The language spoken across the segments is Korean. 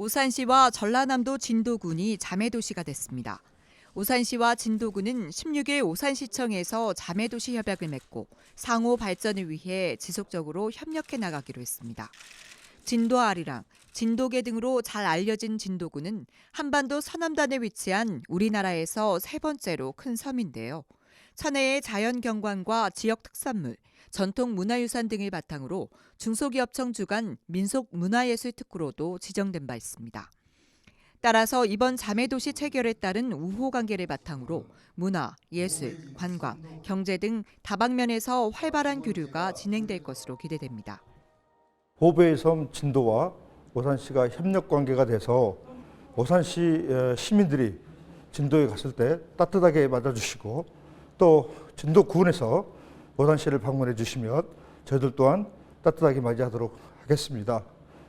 오산시와 전라남도 진도군이 자매도시가 됐습니다. 오산시와 진도군은 16일 오산시청에서 자매도시 협약을 맺고 상호 발전을 위해 지속적으로 협력해 나가기로 했습니다. 진도아리랑, 진도계 등으로 잘 알려진 진도군은 한반도 서남단에 위치한 우리나라에서 세 번째로 큰 섬인데요. 천혜의 자연 경관과 지역 특산물, 전통 문화유산 등을 바탕으로 중소기업청 주관 민속 문화예술 특구로도 지정된 바 있습니다. 따라서 이번 자매도시 체결에 따른 우호 관계를 바탕으로 문화, 예술, 관광, 경제 등 다방면에서 활발한 교류가 진행될 것으로 기대됩니다. 보배의 섬 진도와 오산시가 협력 관계가 돼서 오산시 어, 시민들이 진도에 갔을 때 따뜻하게 맞아주시고 또 진도군에서 오산시를 방문해 주시면 저희들 또한 따뜻하게 맞이하도록 하겠습니다.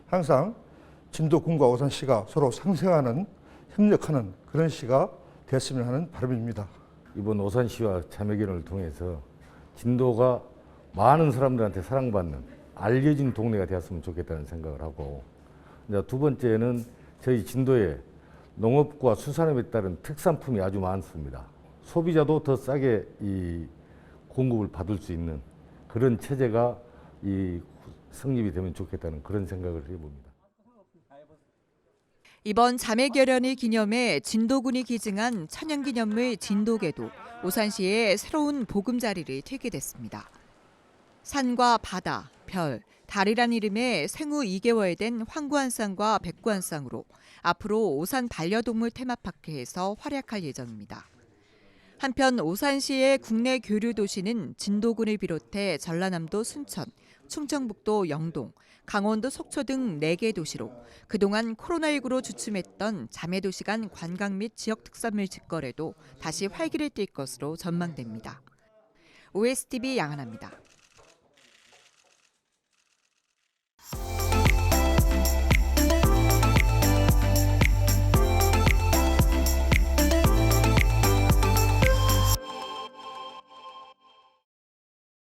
항상 진도군과 오산시가 서로 상생하는 협력하는 그런 시가 되었으면 하는 바람입니다. 이번 오산시와 자매견을 통해서 진도가 많은 사람들한테 사랑받는 알려진 동네가 되었으면 좋겠다는 생각을 하고 두 번째는 저희 진도에 농업과 수산업에 따른 특산품이 아주 많습니다. 소비자도 더 싸게 이 공급을 받을 수 있는 그런 체제가 이 성립이 되면 좋겠다는 그런 생각을 해봅니다. 이번 자매결연을 기념해 진도군이 기증한 천연기념물 진도계도 오산시에 새로운 보금자리를 트게 됐습니다. 산과 바다, 별, 달이란 이름의 생후 2개월 된 황구한쌍과 백구한쌍으로 앞으로 오산 반려동물 테마파크에서 활약할 예정입니다. 한편 오산시의 국내 교류 도시는 진도군을 비롯해 전라남도 순천, 충청북도 영동, 강원도 속초 등 4개 도시로 그동안 코로나19로 주춤했던 자매도시 간 관광 및 지역 특산물 직거래도 다시 활기를 띨 것으로 전망됩니다. OSTV 양한합니다.